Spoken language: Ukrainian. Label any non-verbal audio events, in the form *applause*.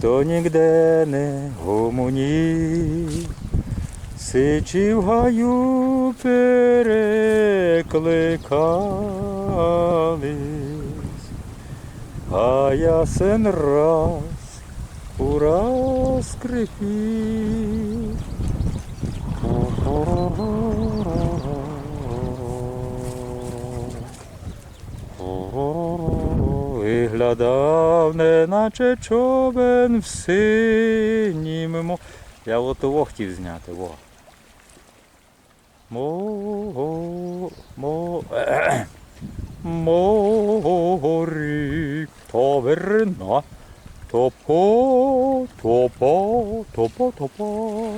ніхто нігде не гомоні. Сичі в гаю перекликались, а ясен раз ураз скрипів. Виглядав, неначе човен в синім. Я от того хотів зняти, во. Мо, *clears throat* мо, морі, то верна, то по, то по, то по, то по.